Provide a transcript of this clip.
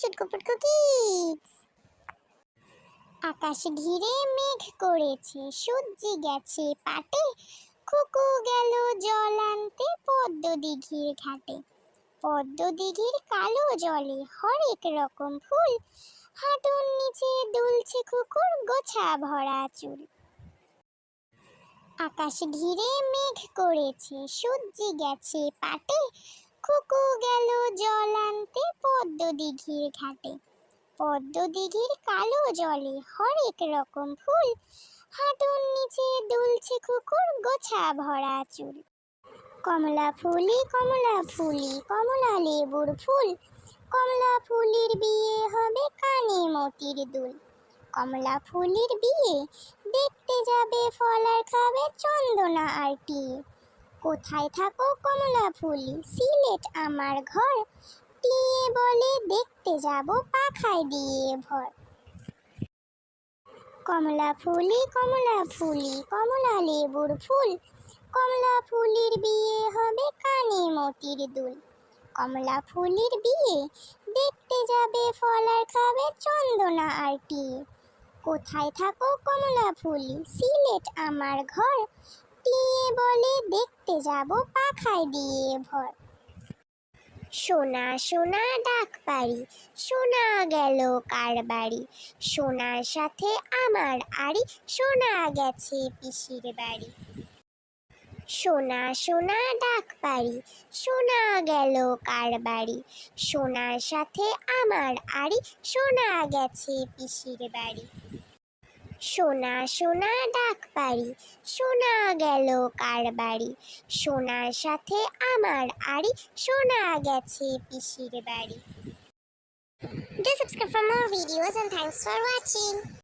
চুটকু পুটকু kids আকাশ ঘিরে মেঘ করেছে, সূর্যি গেছে পাটে, খুকু গেল জল আনতে পদ্ম দিঘির ঘাটে। পদ্ম দিঘির কালো জলে হরেক রকম ফুল, হাঁটুর নিচে দুলছে কুকুর গোছা ভরা চুল। আকাশ ঘিরে মেঘ করেছে, সূর্যি গেছে পাটে খুকু গেল জল আনতে পদ্ম দিঘির ঘাটে। পদ্ম দিঘির কালো জলে হরেক রকম ফুল, হাঁটুর নিচে দুলছে কুকুর গোছা ভরা চুল। কমলা ফুলি কমলা ফুলি, কমলা লেবুর ফুল, কমলা ফুলির বিয়ে হবে কানে মতির দুল। কমলা ফুলির বিয়ে দেখতে যাবে ফল আর খাবে চন্দনা আর টিয়ে। কোথায় থাকো কমলা ফুলি? সিলেট আমার ঘর। টিয়ে বলে দেখতে যাব পাখায় দিয়ে ভর। কমলা ফুলি কমলা ফুলি, কমলা লেবুর ফুল। কমলা ফুলির বিয়ে হবে কানে মতির দুল। কমলা ফুলির বিয়ে, দেখতে যাবে ফল আর খাবে চন্দনা আর টিয়ে। কোথায় থাকো কমলা ফুলি? সিলেট আমার ঘর। টিয়ে বলে, দেখতে যাব পাখায় দিয়ে ভর। সোনা সোনা ডাক পারি সোনা গেল কার বাড়ি? সোনার সাথে আমার আড়ি, সোনা গেছে পিসির বাড়ি। সোনা সোনা ডাক পারি সোনা গেল কার বাড়ি? সোনার সাথে আমার আড়ি, সোনা গেছে পিসির বাড়ি। সোনা সোনা ডাক পারি সোনা গেল কার বাড়ি সোনার সাথে আমার আড়ি সোনা গেছে পিসির বাড়ি Do subscribe for more videos and thanks for watching.